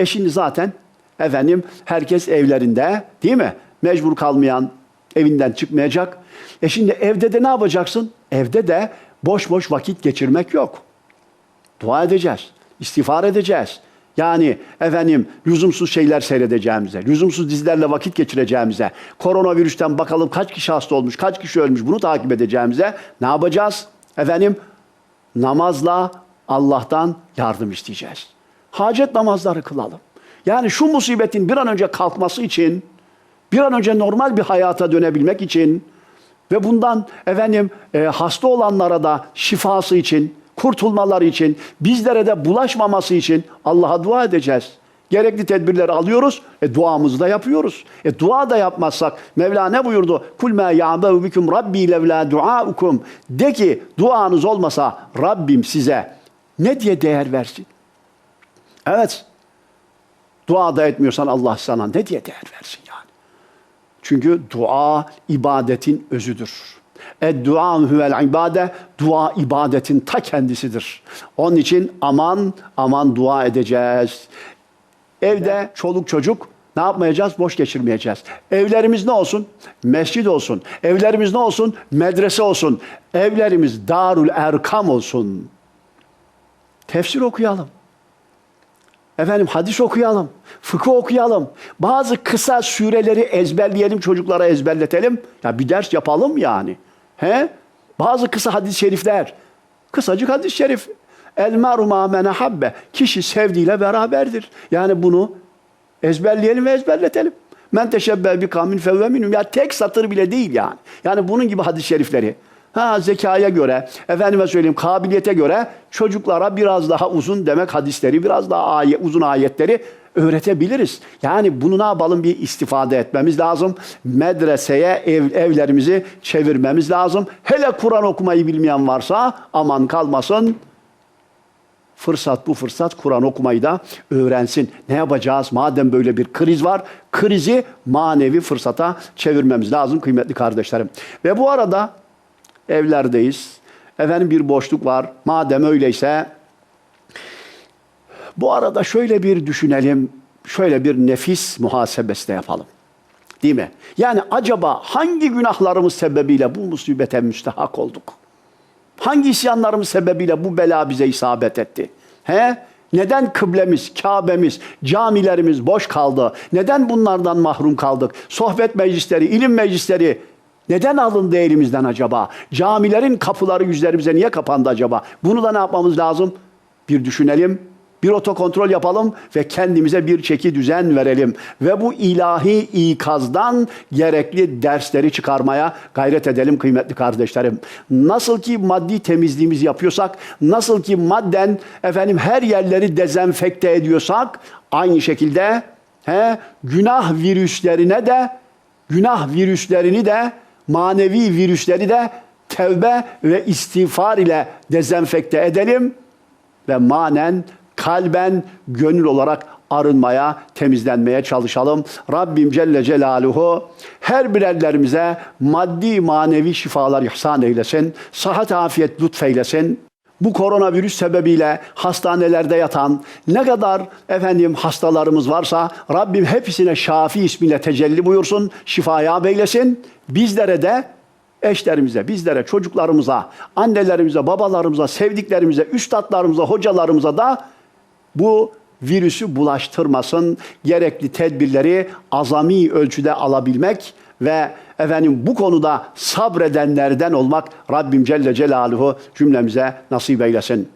E şimdi zaten efendim herkes evlerinde değil mi? Mecbur kalmayan evinden çıkmayacak. E şimdi evde de ne yapacaksın? Evde de boş boş vakit geçirmek yok. Dua edeceğiz. istiğfar edeceğiz. Yani efendim lüzumsuz şeyler seyredeceğimize, lüzumsuz dizilerle vakit geçireceğimize, koronavirüsten bakalım kaç kişi hasta olmuş, kaç kişi ölmüş bunu takip edeceğimize ne yapacağız? Efendim namazla Allah'tan yardım isteyeceğiz. Hacet namazları kılalım. Yani şu musibetin bir an önce kalkması için, bir an önce normal bir hayata dönebilmek için ve bundan efendim e, hasta olanlara da şifası için, kurtulmaları için, bizlere de bulaşmaması için Allah'a dua edeceğiz. Gerekli tedbirleri alıyoruz, e, duamızı da yapıyoruz. E, dua da yapmazsak Mevla ne buyurdu? Kul ma ya'behu bikum rabbi levla duaukum. De ki duanız olmasa Rabbim size ne diye değer versin? Evet. Dua da etmiyorsan Allah sana ne diye değer versin yani? Çünkü dua ibadetin özüdür. Dua huvel ibade, dua ibadetin ta kendisidir. Onun için aman aman dua edeceğiz. Evde çoluk çocuk ne yapmayacağız? Boş geçirmeyeceğiz. Evlerimiz ne olsun? Mescid olsun. Evlerimiz ne olsun? Medrese olsun. Evlerimiz darul erkam olsun. Tefsir okuyalım. Efendim hadis okuyalım, fıkıh okuyalım. Bazı kısa süreleri ezberleyelim, çocuklara ezberletelim. Ya bir ders yapalım yani. He? Bazı kısa hadis-i şerifler. Kısacık hadis-i şerif. El meru ma. Kişi sevdiğiyle beraberdir. Yani bunu ezberleyelim ve ezberletelim. Men teşebbe bi kamin fevve minhum. Ya tek satır bile değil yani. Yani bunun gibi hadis-i şerifleri. Ha zekaya göre, efendime söyleyeyim kabiliyete göre çocuklara biraz daha uzun demek hadisleri, biraz daha ayet, uzun ayetleri öğretebiliriz. Yani bunu ne yapalım bir istifade etmemiz lazım. Medreseye ev, evlerimizi çevirmemiz lazım. Hele Kur'an okumayı bilmeyen varsa aman kalmasın. Fırsat bu fırsat Kur'an okumayı da öğrensin. Ne yapacağız? Madem böyle bir kriz var, krizi manevi fırsata çevirmemiz lazım kıymetli kardeşlerim. Ve bu arada evlerdeyiz. Efendim bir boşluk var. Madem öyleyse bu arada şöyle bir düşünelim. Şöyle bir nefis muhasebesi de yapalım. Değil mi? Yani acaba hangi günahlarımız sebebiyle bu musibete müstehak olduk? Hangi isyanlarımız sebebiyle bu bela bize isabet etti? He? Neden kıblemiz, Kabe'miz, camilerimiz boş kaldı? Neden bunlardan mahrum kaldık? Sohbet meclisleri, ilim meclisleri neden alındı elimizden acaba? Camilerin kapıları yüzlerimize niye kapandı acaba? Bunu da ne yapmamız lazım? Bir düşünelim, bir otokontrol yapalım ve kendimize bir çeki düzen verelim. Ve bu ilahi ikazdan gerekli dersleri çıkarmaya gayret edelim kıymetli kardeşlerim. Nasıl ki maddi temizliğimizi yapıyorsak, nasıl ki madden efendim her yerleri dezenfekte ediyorsak, aynı şekilde he, günah virüslerine de, günah virüslerini de, manevi virüsleri de tevbe ve istiğfar ile dezenfekte edelim ve manen kalben, gönül olarak arınmaya, temizlenmeye çalışalım. Rabbim Celle Celaluhu her birerlerimize maddi manevi şifalar ihsan eylesin. Sıhhat afiyet lütfeylesin. Bu koronavirüs sebebiyle hastanelerde yatan ne kadar efendim hastalarımız varsa Rabbim hepsine Şafi ismiyle tecelli buyursun, şifaya beylesin. Bizlere de eşlerimize, bizlere, çocuklarımıza, annelerimize, babalarımıza, sevdiklerimize, üstadlarımıza, hocalarımıza da bu virüsü bulaştırmasın. Gerekli tedbirleri azami ölçüde alabilmek ve efendim bu konuda sabredenlerden olmak Rabbim Celle Celaluhu cümlemize nasip eylesin.